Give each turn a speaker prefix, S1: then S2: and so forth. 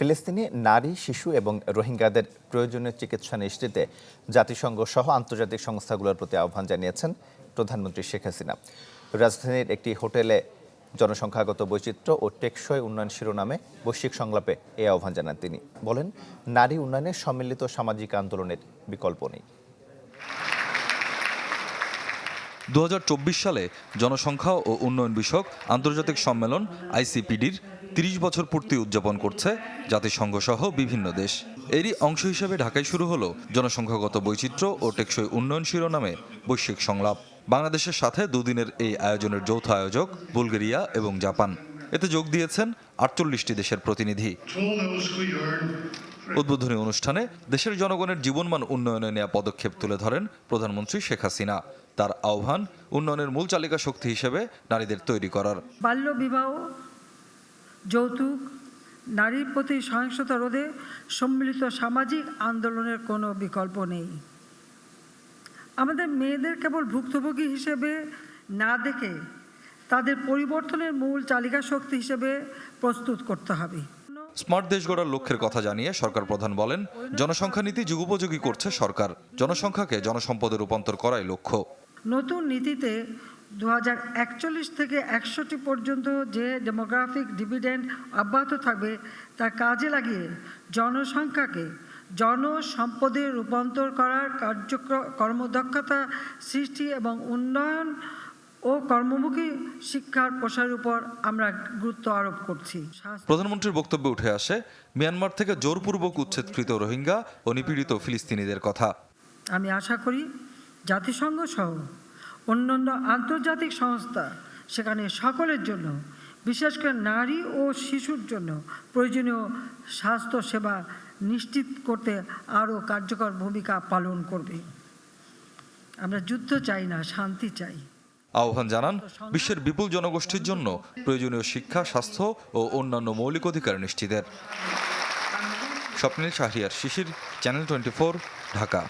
S1: ফিলিস্তিনি নারী, শিশু এবং রোহিঙ্গাদের প্রয়োজনীয় চিকিৎসা নিশ্চিতে জাতিসংঘ সহ আন্তর্জাতিক সংস্থাগুলোর প্রতি আহ্বান জানিয়েছেন প্রধানমন্ত্রী শেখ হাসিনা। রাজধানীর একটি হোটেলে জনসংখ্যাগত বৈচিত্র্য ও টেকসই উন্নয়ন শিরোনামে বৈশ্বিক সংলাপে এই আহ্বান জানান তিনি। বলেন, নারী উন্নয়নে সম্মিলিত সামাজিক আন্দোলনের বিকল্প নেই।
S2: দু হাজার চব্বিশ সালে জনসংখ্যা ও উন্নয়ন বিষয়ক আন্তর্জাতিক সম্মেলন আইসিপিডির তিরিশ বছর পূর্তি উদযাপন করছে জাতিসংঘ সহ বিভিন্ন দেশ। এরই অংশ হিসেবে ঢাকায় শুরু হলো জনসংখ্যাগত বৈচিত্র্য ও টেকসই উন্নয়ন শিরোনামে বৈশ্বিক সংলাপ। বাংলাদেশের সাথে দুদিনের এই আয়োজনের যৌথ আয়োজক বুলগেরিয়া এবং জাপান। এতে যোগ দিয়েছেন আটচল্লিশটি দেশের প্রতিনিধি। উদ্বোধনী অনুষ্ঠানে দেশের জনগণের জীবনমান উন্নয়নে নেওয়া পদক্ষেপ তুলে ধরেন প্রধানমন্ত্রী শেখ হাসিনা। তার আহ্বান উন্নয়নের মূল চালিকা শক্তি হিসেবে নারীদের তৈরি করার।
S3: বাল্যবিবাহ যৌতুক নারীর প্রতি সহিংসতা রোধে সম্মিলিত সামাজিক আন্দোলনের কোনো বিকল্প নেই। আমাদের মেয়েদের কেবল ভুক্তভোগী হিসেবে না দেখে তাদের পরিবর্তনের মূল চালিকা শক্তি হিসেবে প্রস্তুত করতে হবে।
S2: স্মার্ট দেশ গড়ার লক্ষ্যের কথা জানিয়ে সরকার প্রধান বলেন জনসংখ্যা নীতি যুগোপযোগী করছে সরকার। জনসংখ্যাকে জনসম্পদে রূপান্তর করাই লক্ষ্য।
S3: নতুন নীতিতে দু হাজার একচল্লিশ থেকে একশোটি পর্যন্ত যে ডেমোগ্রাফিক ডিভিডেন্ড অব্যাহত থাকবে তা কাজে লাগিয়ে জনসংখ্যাকে জনসম্পদে রূপান্তর করার কার্যক্রম কর্মদক্ষতা সৃষ্টি এবং উন্নয়ন ও কর্মমুখী শিক্ষার প্রসারের উপর আমরা গুরুত্ব আরোপ করছি।
S2: প্রধানমন্ত্রীর বক্তব্যে উঠে আসে মিয়ানমার থেকে জোরপূর্বক উচ্ছেদকৃত রোহিঙ্গা ও নিপীড়িত ফিলিস্তিনিদের কথা।
S3: আমি আশা করি জাতিসংঘ সহ অন্যান্য আন্তর্জাতিক সংস্থা সেখানে সকলের জন্য বিশেষ করে নারী ও শিশুর জন্য প্রয়োজনীয় স্বাস্থ্য সেবা নিশ্চিত করতে আরও কার্যকর ভূমিকা পালন করবে। আমরা যুদ্ধ চাই না শান্তি চাই।
S2: আহ্বান জানান বিশ্বের বিপুল জনগোষ্ঠীর জন্য প্রয়োজনীয় শিক্ষা স্বাস্থ্য ও অন্যান্য মৌলিক অধিকার নিশ্চিতের। Swapnil Shahriar Shishir channel twenty Dhaka.